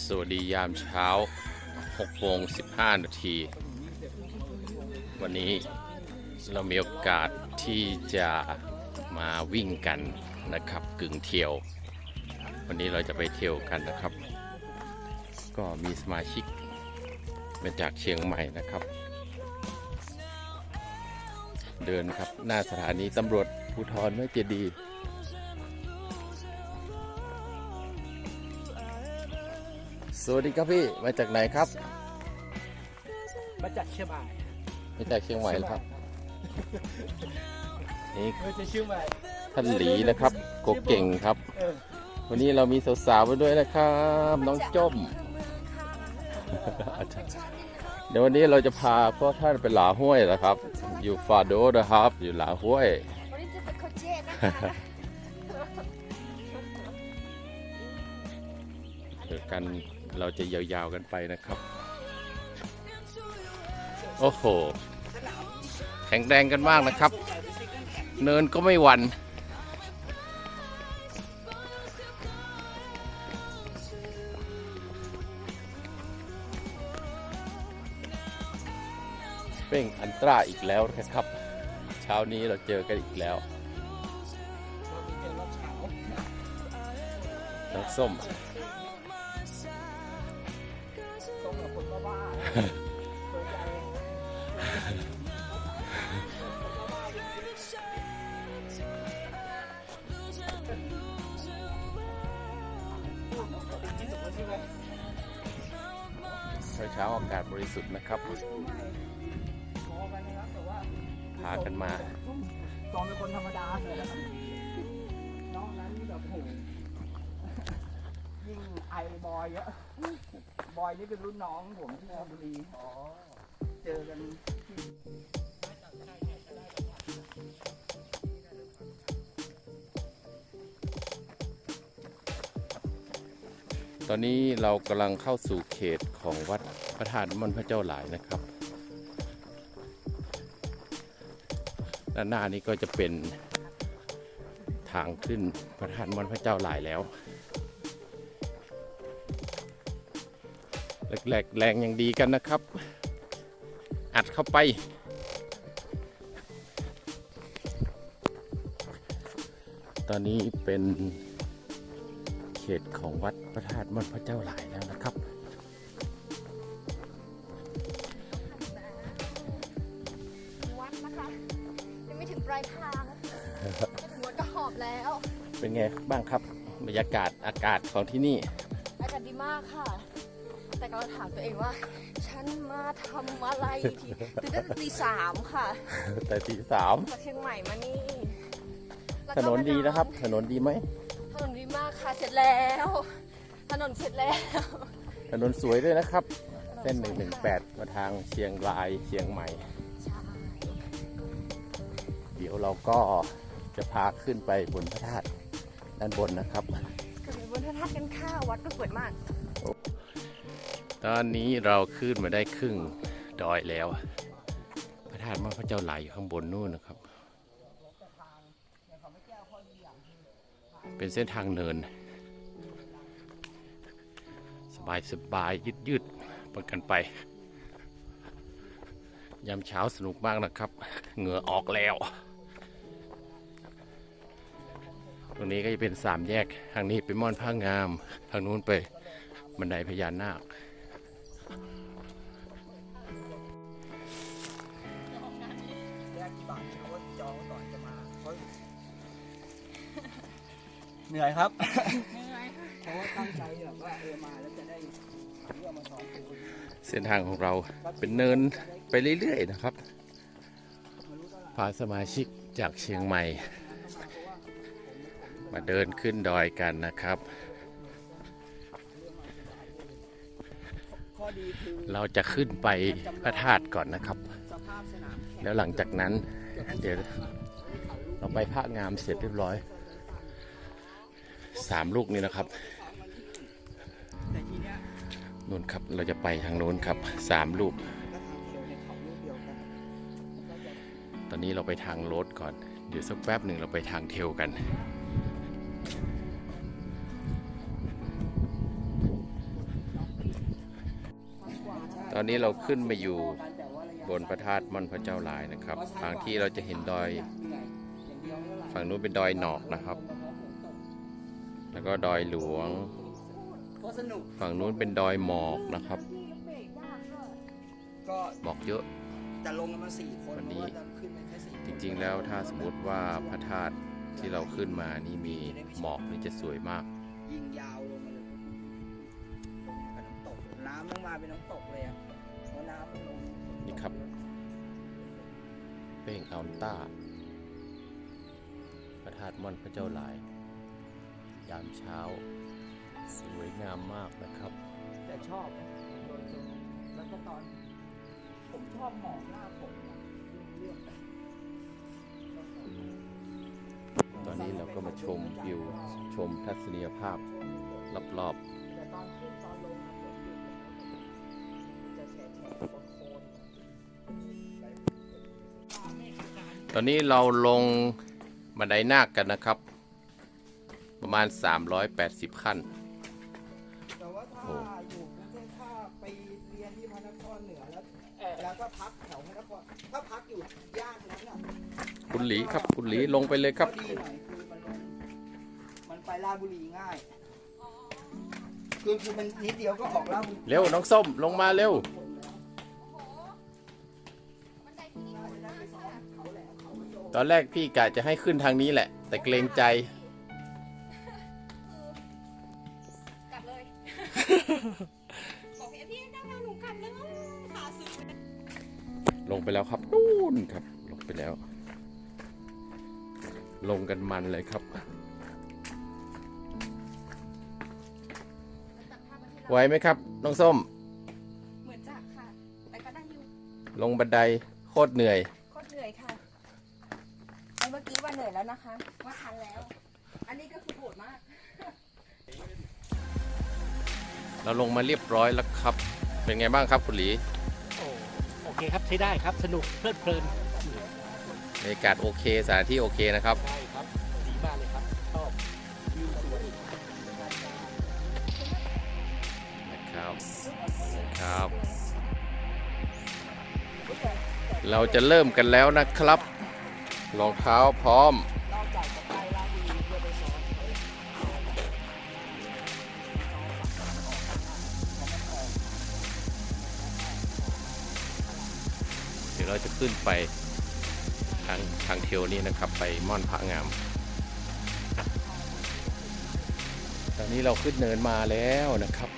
สวัสดียามเช้า6โมง15 นาที วันนี้เรามีโอกาสที่จะมาวิ่งกันนะครับกึ่งเที่ยว วันนี้เราจะไปเที่ยวกันนะครับ ก็มีสมาชิกมาจากเชียงใหม่นะครับ เดินครับหน้าสถานีตำรวจภูธรเมื่อเจดีย์ สวัสดีครับพี่ มาจากไหนครับ มาจากเชียงใหม่มาจากเชียงใหม่เหรอครับ นี่เออจะเชียงใหม่ท่านหลีนะครับ โกเก่งครับ เออวันนี้เรามีสาวๆมาด้วยนะครับ น้องจ้ม เดี๋ยววันนี้เราจะพาพ่อท่านไปหลาห้วยนะครับ อยู่ฟาโดนะครับ อยู่หลาห้วย วันนี้จะเป็นโคชเช่นะคะเดี๋ยวกัน เราจะยาวๆกันไปนะครับ โอ้โห แข็งแรงกันมากนะครับ เนินก็ไม่หวันเป้งอันตราอีกแล้วนะครับ เช้านี้เราเจอกันอีกแล้วเรามีเจอรอบเช้าน้องส้ม เช้าอากาศบริสุทธิ์นะครับพอไปนะแต่ว่าพากันมาตอนเป็นคนธรรมดาเลยนะครับน้องนั้นนี่แบบโหยิ่งไอบอยเยอะ บอยนี่เป็นรุ่นน้องผมที่ชลบุรีอ๋อเจอกันที่ตอนนี้เรากำลังเข้าสู่เขตของวัดพระธาตุมันพระเจ้าหลายนะครับ ด้านหน้านี้ก็จะเป็นทางขึ้นพระธาตุมันพระเจ้าหลายแล้ว แหลกๆแรงอย่างดีกันนะครับ อัดเข้าไป ตอนนี้เป็นเขตของวัดพระธาตุมันพระเจ้าหลายแล้วนะครับวัดนะคะยังไม่ถึงปลายทางไม่ถึงวัดก็หอบแล้ว เป็นไงบ้างครับบรรยากาศอากาศของที่นี่ อากาศดีมากค่ะ แต่ก็ถามตัวเองว่า ฉันมาทำอะไรทีตื่นตั้งแต่ตีสามค่ะแต่ตีสามจากเชียงใหม่มานี่แล้วถก็นนดีนะครับ ถนนดีไหมถนนดีมากค่ะ เสร็จแล้ว ถนนเสร็จแล้ว ถนนสวยด้วยนะครับ เส้น 118 มาทางเชียงรายเชียงใหม่ ใช่เดี๋ยวเราก็จะพาขึ้นไปบนพระธาตุด้านบนนะครับขึ้นไปบนพระธาตุกันค่ะวัดก็สวยมาก ตอนนี้เราขึ้นมาได้ครึ่งดอยแล้ว พระธาตุมันพระเจ้าหลายอยู่ข้างบนนู่นนะครับ เป็นเส้นทางเนิน สบายสบายยืดยืดประกันไปยามเช้าสนุกมากนะครับ เหงื่อออกแล้ว ตรงนี้ก็จะเป็นสามแยก ทางนี้เป็นม่อนผ้างาม ทางนู้นไปบันไดพญานาค แรกที่บาทเขาว่าจองก่อนจะมาเขาเหนื่อยครับ เพราะว่าตั้งใจแบบว่าเออมาแล้วจะได้เรื่องมาสอนครูเส้นทางของเราเป็นเนินไปเรื่อย ๆ นะครับพาสมาชิกจากเชียงใหม่ มาเดินขึ้นดอยกันนะครับ เราจะขึ้นไปพระธาตุก่อนนะครับสภาพสนามแข่งแล้วหลังจากนั้น เดี๋ยวเราไปพระงามเสร็จเรียบร้อยสามลูกนี้นะครับแต่ทีเนี้ยนู่นครับเราจะไปทางโน้นครับสามลูกก็ทางเทลในเขาลูกเดียวกันก็จะตอนนี้เราไปทางรถก่อน เดี๋ยวสักแป๊บหนึ่งเราไปทางเทลกัน อนนี้เราขึ้นมาอยู่บนพระธาตุม่อนพระเจ้าลายนะครับ ทางที่เราจะเห็นดอย ฝั่งนู้นเป็นดอยหนอกนะครับ แล้วก็ดอยหลวง ฝั่งนู้นเป็นดอยหมอกนะครับ ก็หมอกเยอะจะลงมาสี่คนวันนี้จะขึ้นไปแค่สี่คนจริงๆแล้วถ้าสมมติว่าพระธาตุที่เราขึ้นมานี่มีหมอกนี่จะสวยมากยิงยาวลงมาเลยน้ำตกน้ำต้องมาเป็นน้ำตกเลยอะ เป้งอัลต้าพระธาตุม่อนพระเจ้าหลาย ยามเช้า สวยงามมากนะครับแต่ชอบโดยรวมแล้วก็ตอน ผมชอบหมอกหน้าผมอะเลือกไปตอนนี้เราก็มาชมวิวชมทัศนียภาพรอบแตอนนี้เราลงบันไดนาคกันนะครับ ประมาณ 380 ขั้น แต่ว่าถ้าโอ้อยู่กรุงเทพถ้าไปเรียนที่พระนครเหนือแล้วแล้วก็พักแถวพระนครถ้าพักอยู่ย่านนั้นอะคุณหลีครับ คุณหลีลงไปเลยครับข้อดีหน่อยคือมันลงมันไปราชบุรีง่ายคือคือมันนิดเดียวก็ออกราชบุรี เร็วน้องส้มลงมาเร็ว ตอนแรกพี่กะจะให้ขึ้นทางนี้แหละ แต่เกรงใจ กลับเลย บอกพี่พี่นั่งหนูกลับแล้วขาสึกลงไปแล้วครับนู่นครับ ลงไปแล้ว ลงกันมันเลยครับ ไหวไหมครับ น้องส้ม เหมือนจะค่ะ แต่ก็ได้อยู่ ลงบันไดโคตรเหนื่อยโคตรเหนื่อยค่ะไอ้เมื่อกี้ว่าเหนื่อย แล้วนะคะว่าทันแล้ว อันนี้ก็คือโหดมาก เราลงมาเรียบร้อยแล้วครับ เป็นไงบ้างครับคุณหลีโอ้โอเคครับใช้ได้ครับสนุกเพลิดเพลินบรรยากาศโอเคสถานที่โอเคนะครับได้ครับดีมากเลยครับชอบวิวสวยนะครับครับ เราจะเริ่มกันแล้วนะครับ รองเท้าพร้อม เดี๋ยวเราจะขึ้นไปทางทางเทียวนี้นะครับ ไปม่อนพระงาม ตอนนี้เราขึ้นเนินมาแล้วนะครับ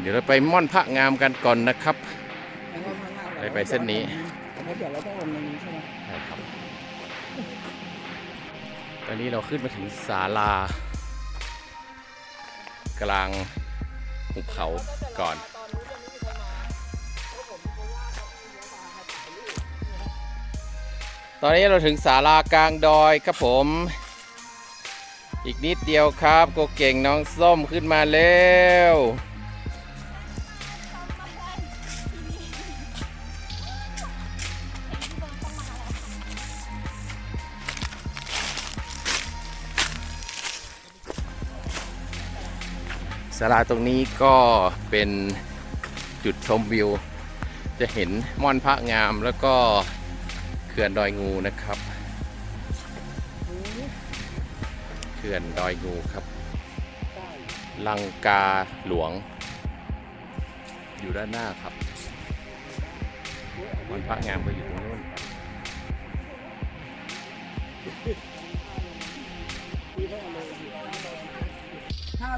เดี๋ยวเราไปม่อนพระงามกันก่อนนะครับ ก็ข้างหน้าไปไปเส้นนี้แล้วเดี๋ยวเราต้องลงตรงนี้ใช่ไหมใช่ครับ ตอนนี้เราขึ้นมาถึงศาลากลางหุบเขาก่อนตอนนี้เราถึงศาลากลางดอยครับผม อีกนิดเดียวครับโกเก่งน้องส้มขึ้นมาเร็วาลาตรงนี้ก็เป็นจุดชมวิว จะเห็นม่อนพระงามแล้วก็เขื่อนดอยงูนะครับเขื่อนดอยงูครับลังกาหลวง อยู่ด้านหน้าครับม่อนพระงามก็อยู่ตรงนู้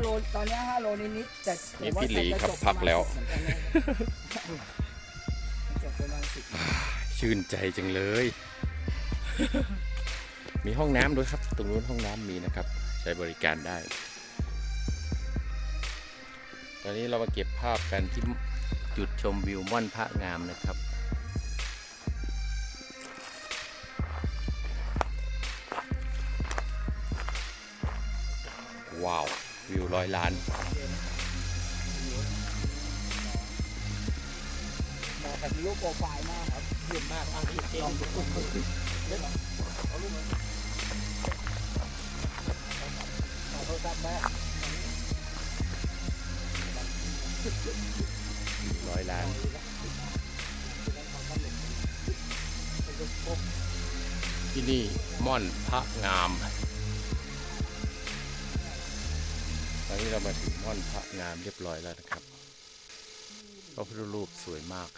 โลตอนเนี้ยห้าโลนิดๆแต่นี่พี่หลีครับพักแล้ว จบประมาณสิบชื่นใจจังเลย มีห้องน้ำด้วยครับ ตรงนู้นห้องน้ำมีนะครับ ใช้บริการได้ ตอนนี้เรามาเก็บภาพกันที่จุดชมวิวม่อนพระงามนะครับว้าว วิวร้อยล้านเหมาะกับรูปโปรไฟล์มากครับเยี่ยมมากทางที่เจลองดูขอโทษครับแม่ร้อยล้านที่นี่ม่อนพระงาม อนนี้เรามาถึงม่อนพระงามเรียบร้อยแล้วนะครับพระพุทธรูปสวยมาก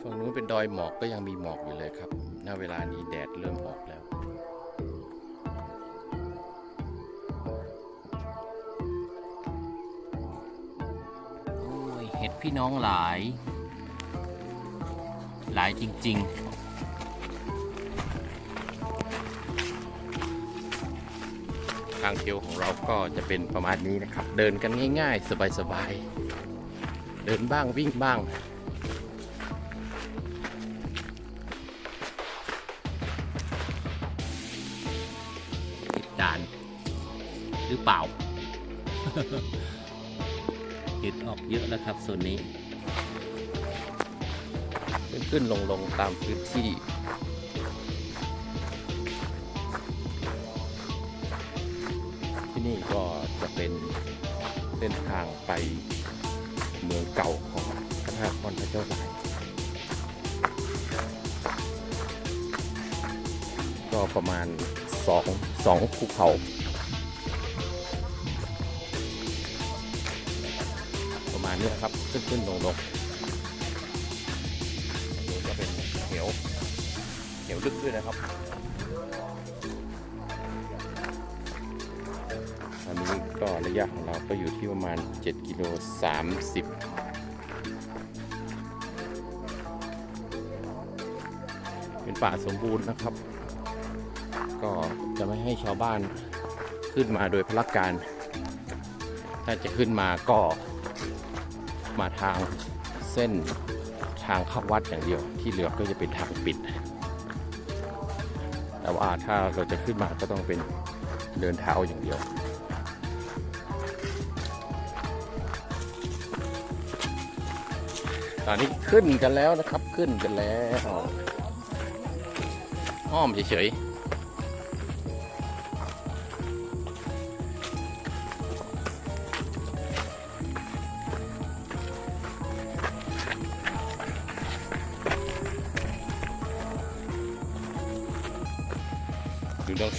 ฝั่งนู้นเป็นดอยหมอกก็ยังมีหมอกอยู่เลยครับ ณ เวลานี้แดดเริ่มออกแล้ว โอ้ย เห็ดพี่น้องหลาย หลายจริง ๆทางเที่ยวของเราก็จะเป็นประมาณนี้นะครับ เดินกันง่ายๆ สบายๆ เดินบ้างวิ่งบ้าง ติดด่าน หรือเปล่า เห็ดออกเยอะแล้วครับโซนนี้ ขึ้นลงลงตามพื้นที่ ที่นี่ก็จะเป็นเส้นทางไปเมืองเก่าของพระธาตุพนพระเจ้าหลายก็ประมาณสองสองภูเขาประมาณนี้ครับ ขึ้นขึ้นลงลง ด้วยนะครับอันนี้ก็ระยะของเราก็อยู่ที่ประมาณ 7 กิโล 30เป็นป่าสมบูรณ์นะครับ ก็จะไม่ให้ชาวบ้านขึ้นมาโดยพลการ ถ้าจะขึ้นมาก็มาทางเส้นทางเข้าวัดอย่างเดียว ที่เหลือก็จะเป็นทางปิด ถ้าเราจะขึ้นมาก็ต้องเป็นเดินเท้าอย่างเดียวตอนนี้ขึ้นกันแล้วนะครับขึ้นกันแล้ว อ้อมเฉยๆ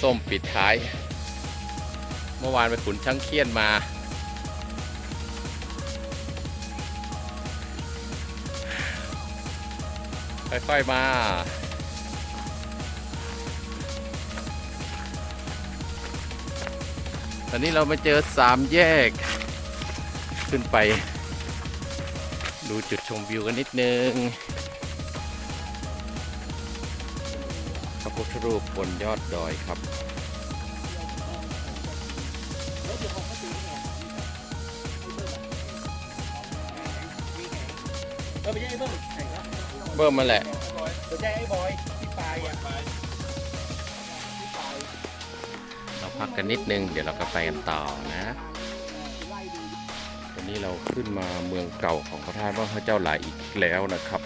ส้มปิดท้าย เมื่อวานไปขุนช่างเคียนมา ค่อยๆมา ตอนนี้เรามาเจอสามแยก ขึ้นไป ดูจุดชมวิวกันนิดนึง รูปบนยอดดอยครับ เออไม่ใช่ไอ้เบิ้มไหนวะเบิ่มมาแหละ ไม่ใช่ไอ้บอยที่ปลายอะเราพักกันนิดนึง เดี๋ยวเราก็ไปกันต่อนะวันนี้เราขึ้นมาเมืองเก่าของพระธาตุพระเจ้าหลายอีกแล้วนะครับ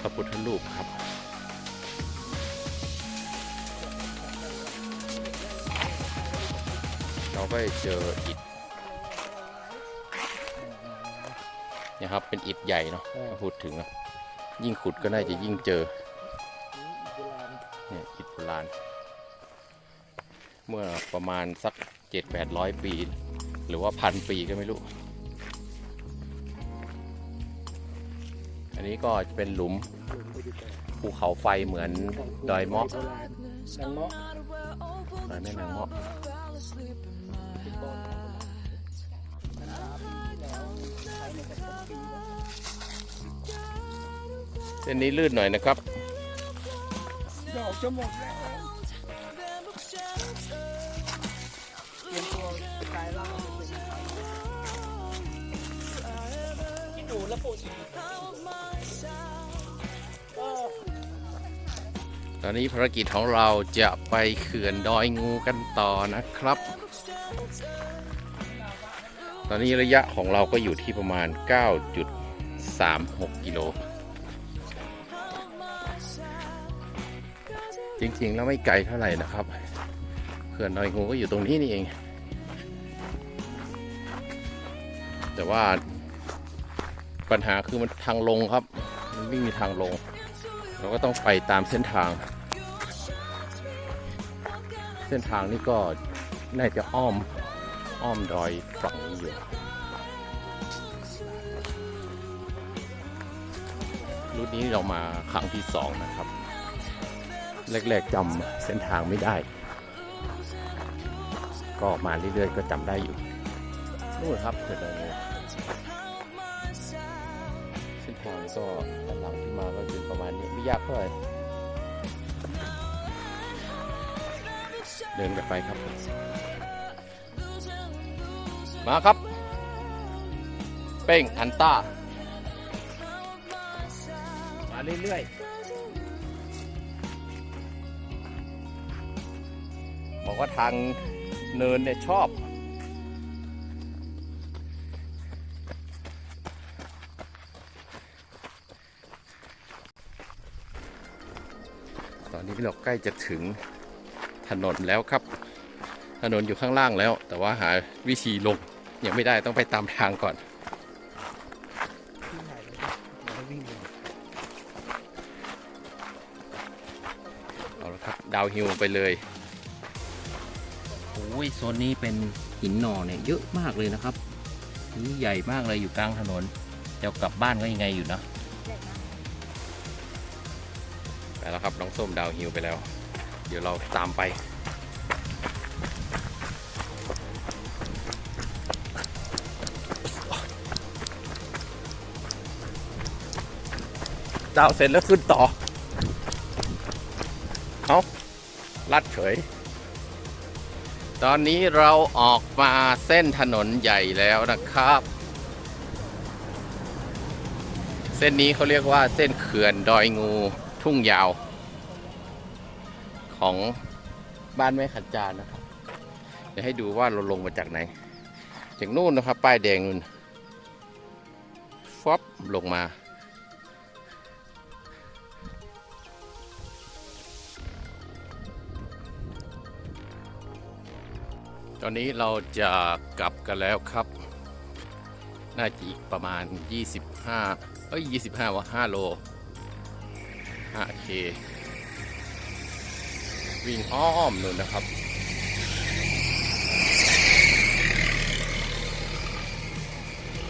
พระพุทธรูปครับ เราก็จะเจออิฐเนี่ยครับเป็นอิฐใหญ่เนาะถ้าพูดถึงนะยิ่งขุดก็น่าจะยิ่งเจอเนี่ยอิฐโบราณเมื่อประมาณสักเจ็ดแปดร้อยปี หรือว่าพันปีก็ไม่รู้ อันนี้ก็จะเป็นหลุมภูเขาไฟเหมือนดอยเมาะนางเมาะดอยแม่นางเมาะ เส้นนี้ลื่นหน่อยนะครับ ดอกจะหมดแล้วเตรียมตัวกายร่างเป็นที่ดูแล้วปูอีตอนนี้ภารกิจของเราจะไปเขื่อนดอยงูกันต่อนะครับ ตอนนี้ระยะของเราก็อยู่ที่ประมาณ 9.36 กิโล จริงๆ แล้วไม่ไกลเท่าไหร่นะครับเขื่อนดอยงูก็อยู่ตรงนี้นี่เอง แต่ว่าปัญหาคือมันทางลงครับ มันวิ่งในทางลง เราก็ต้องไปตามเส้นทาง เส้นทางนี้ก็น่าจะอ้อม อ้อมดอยฝั่งนี้อยู่รุ่นนี้เรามาครั้งที่สองนะครับ แรกๆจำเส้นทางไม่ได้ ก็มาเรื่อยๆก็จำได้อยู่นู่นครับเกิดอะไรเส้นทางก็ด้านหลังที่มาก็เป็นประมาณนี้ไม่ยากเท่าไหร่เดินกันไปครับ มาครับ เป้งอันต้า มาเรื่อยๆ บอกว่าทางเนินเนี่ยชอบตอนนี้เราใกล้จะถึงถนนแล้วครับ ถนนอยู่ข้างล่างแล้ว แต่ว่าหาวิธีลง ยังไม่ได้ต้องไปตามทางก่อนที่ไหนเลยเราวิ่งเลยเอาละครับดาวฮิลไปเลยโอ้ยโซนนี้เป็นหินหน่อเนี่ยเยอะมากเลยนะครับนี่ใหญ่มากเลยอยู่กลางถนนจะกลับบ้านก็ยังไงอยู่นะไปแล้วครับน้องส้มดาวฮิลไปแล้ว เดี๋ยวเราตามไป ดาวเสร็จแล้วขึ้นต่อ เอาลัดเฉย ตอนนี้เราออกมาเส้นถนนใหญ่แล้วนะครับ เส้นนี้เขาเรียกว่าเส้นเขื่อนดอยงูทุ่งยาว ของบ้านแม่ขันจานนะครับ เดี๋ยวให้ดูว่าเราลงมาจากไหน จากนู่นนะครับ ป้ายแดงนู่นฟอบลงมา ตอนนี้เราจะกลับกันแล้วครับ น่าจะอีกประมาณ 25 เอ้ย 25 ว่า 5 โล 5K วิ่งอ้อมนู่นนะครับ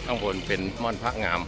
ข้างบนเป็นม่อนพระงาม